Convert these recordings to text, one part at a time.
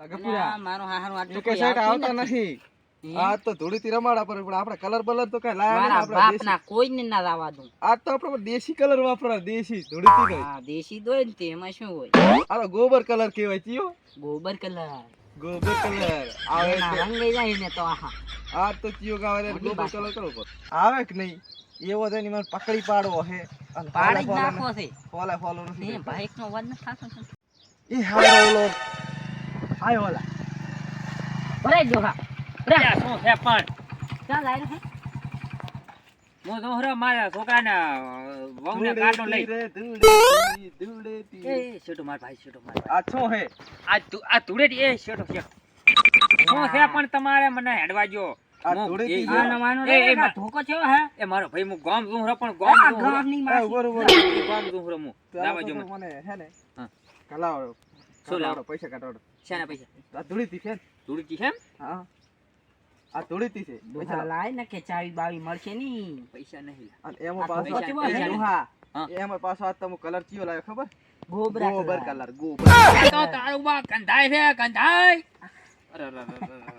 લાગપુરા અલા, મારો હાહારો આટલો કોઈ આવતો નથી. આ તો ધૂળીથી રમાડા પર પણ આપણે કલર બલર તો કઈ લાયા મારા નથી બાપના કોઈને ના લાવવા દઉં. આ તો આપણે દેશી કલર વાપરા દેશી ધૂળીથી નહીં હા દેશી દોય ને તે શું હોય? આ ગોબર કલર કહેવાય ચિયો ગોબર કલર ગોબર કલર આવે એના છે. જાય ને તો આહા. આ તો ચિયો ગાવે ગોબર કલર કરો પર આવે કે નહીં? એવો તો મને પકડી પાડવો હે પાડી નાખો છે. ફોલે ફોલો નથી. બાઈક નો અવાજ ન થાતો. એ હારો ઓલો હાય ઓલા. ભરાઈ જો હા. ત્યાં શું છે પણ? ચાલ આય હું તો હરો મારા છોકરાને વહુને કાંટો લઈ. ધૂળેટી રે ધૂળેટી. એ શેઠો માર ભાઈ શેઠો માર આ શું હે? આ તું- આ ધૂળેટી એ શેઠો શેઠો. શું છે પણ તમારે મને હેડવા જો હું- છે. છે હે હું? હે હા. પૈસા કાઢવાડો. શાના પૈસા. આ ધૂળેટી છે? છે? હા. આ છે. પૈસા. લાય ને કે ચાવી બાવી મળશે ની પૈસા નહીં અને એમાં પાછો ધોકો ચેવો હે? ડોહા, હા. એમાં પાછો આ તમે કલર કયો લાવ્યો ખબર? ગોબરા ગોબર કલર. કલર ગોબર. તો તારું બા કંધાય છે કંધાય. અરે, અરે, અરે, અરે, અરે.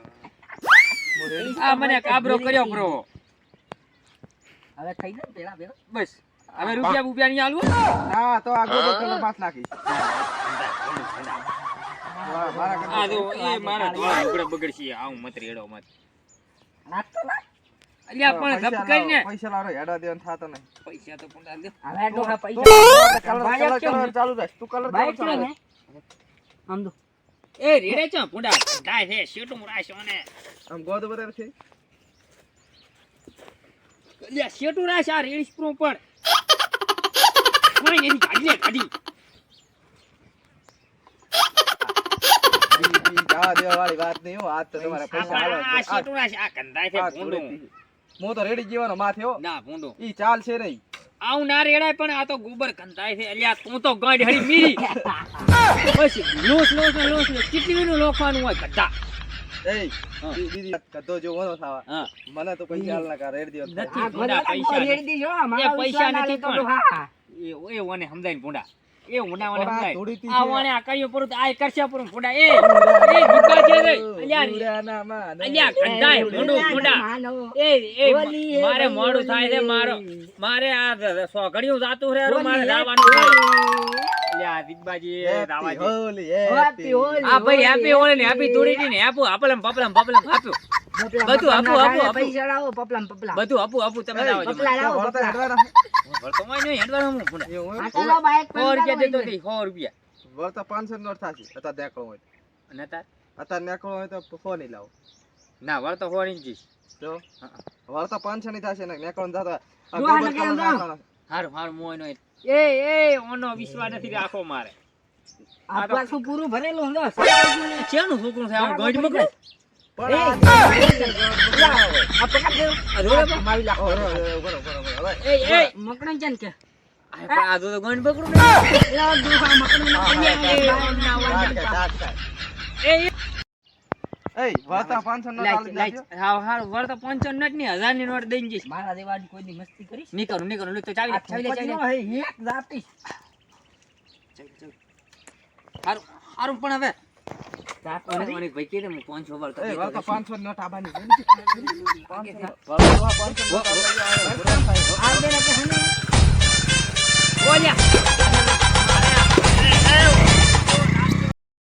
હું ready? આ મને કાબરો કર્યો પ્રો હવે થઈ ગયું પેલા પેલા બસ. હવે રૂપિયા બુપિયા નહીં આલવું? ના તો આ ગોબર કલર મારા કરતા આ તો એ મારા ધોળા લુગડા બગડશે. આવું મત રેડો મત. નાખતો ના. અલ્યા પણ ગપ કરીને. પૈસા લાવો હેડવા દેવાનું થાતો નહીં. પૈસા તો પણ દે હવે ડોહા તું પૈસા કલર બાઈક કલર કેમ? કલર ચાલુ રાખ તું કલર બાઈક ચાલુ ને આમ દો એ રેડે પુંડા શેટું રાશો આમ ગોદ છે. અલ્યા શેટું રાશ આ રેડી સ્પ્રો પણ કોઈ કાઢી ઈ- ઈ દેવા વાળી વાત નહીં હો. આજ તો તમારે પૈસા આ શેટું રાશ આ કંધાય છે ભૂંડું. હું તો રેડી જીવાનો માથે ના ભૂંડું. ઈ ચાલ નહીં. આવું ના રેડાય પણ આ તો ગોબર કંધાય છે. અલ્યા તું તો ગાંડ હરી મીરી. બસ લોસ લોસ ને લોસ. ને કેટલી નું લોખવાનું હોય ગધા એય દીદી કદો જેવો ન થાવા. મને તો પૈસા હાલ ના કા રેડ દેવા નથી. આ ભૂંડા ગોદડા પૈસા તો દીજો મારા એ પૈસા નથી પણ. એ એ ઓને ભૂંડા. એ ઊંડા ઓને સમજાય. આ ઓને આ કર્યું પૂરું આ કરશે પૂરું. ભૂંડા એ એ મારે. મોડું થાય છે આ સોગડિયું જાતું રે જવાનું બધું આપું, આપું, તમે રૂપિયા દેતો પર હતી સો રૂપિયા. વળતા 500 નોટ થશે. અને તાર? અત્યારે નેકળો હોય તો ફોન નહીં લાવો. ના ઇંચી તો હા. વળતા 500 નહીં થશે ને નેકળો ને ગોબર ને જાઓ? નાખવાના. હારું હારું મોય નો એ એ ઓનો વિશ્વાસ નથી રાખો મારે. આ પાછું પૂરું ભરેલું છોકરું છે? આમ મકડું કે? આ તો પકડું ને એલા ડોહા મકડું ના હા, પકડ્યા. હા, એ, હા. એ એ 500 નોટની હજારની નોટ દઈને જઈશ મારા દેવાની મસ્તી કરીશ કરું કરું તો ચાવી ચાવી ચાવી એક. હારું હારું પણ હવે એય. 500. 500 500 ઓલ્યા